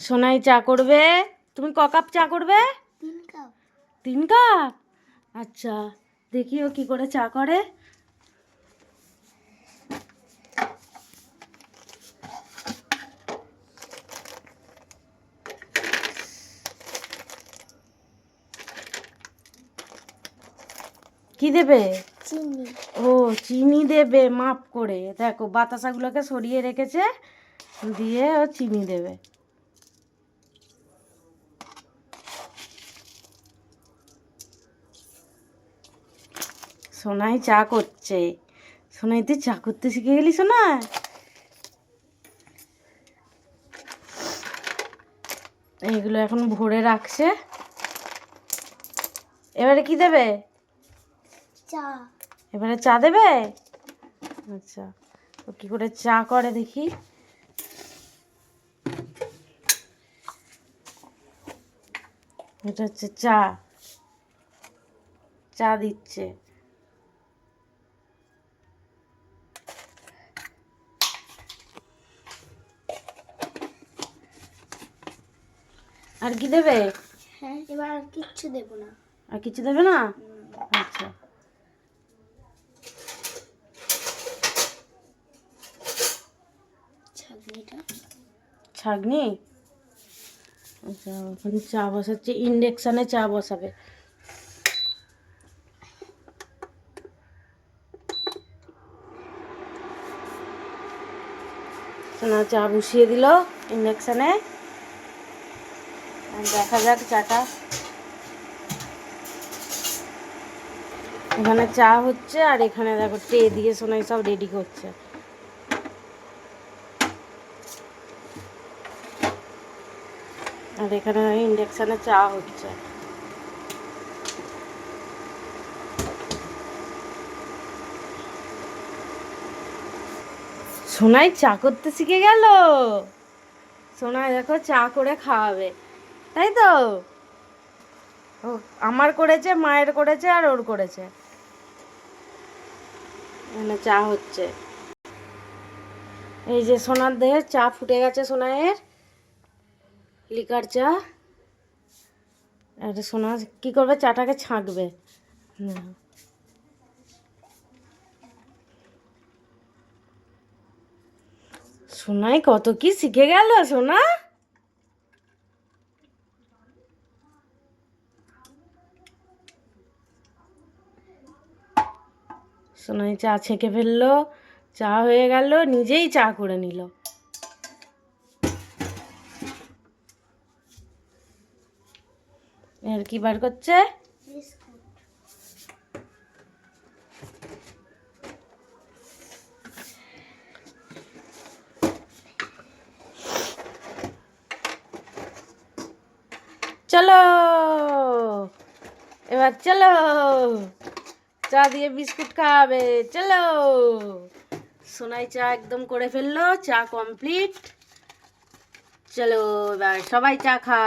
সোনাই চা করবে? তুমি ক কাপ চা করবে? তিন কাপ। তিন কাপ? আচ্ছা দেখি ও কি করে চা করে। কি দেবে? চিনি। ও চিনি দেবে মাপ করে। দেখো বাতাসাগুলোকে সরিয়ে রেখেছে দিয়ে ও চিনি দেবে। সোনাই চা করছে। সোনাই তুই চা করতে শিখে গেলি সোনা? এইগুলো এখন ভরে রাখছে। এবারে কি দেবে? চা। এবারে চা দেবে? আচ্ছা ও কি করে চা করে দেখি। এটা হচ্ছে চা। চা দিচ্ছে। আর কি দেবে? হ্যাঁ এবার আর কিচ্ছু দেবো না। আর কিছু দেবে না? আচ্ছা। ছাগনিটা। ছাগনি? আচ্ছা এখন চা বসাচ্ছে ইন্ডেকশানে চা বসাবে। সোনা চা বসিয়ে দিল ইন্ডেকশানে। দেখা যাক চাটা। এখানে চা হচ্ছে আর এখানে দেখো ট্রে দিয়ে সোনাই সব রেডি করছে। আর এখানে ইন্ডাকশানে চা হচ্ছে। সোনাই চা করতে শিখে গেল? সোনাই দেখো চা করে খাওয়াবে। তাই তো? ও, আমার করেছে, মায়ের করেছে আর ওর করেছে। এখানে চা হচ্ছে। এই যে সোনার দেহের চা ফুটে গেছে সোনাইয়ের লিকার চা। আর সোনা, কি করবে? চাটাকে ছাঁকবে। না। সোনাই কত কি শিখে গেল, সোনা। সোনাই চা ছেঁকে ফেলল, চা হয়ে গেল, নিজেই চা করে নিল। এর কি বার করছে? চলো! এবার চলো! চা দিয়ে বিস্কুট খাওয়াবে চলো। সোনাই চা একদম করে ফেলল, চা কমপ্লিট চলো, এবার সবাই চা খা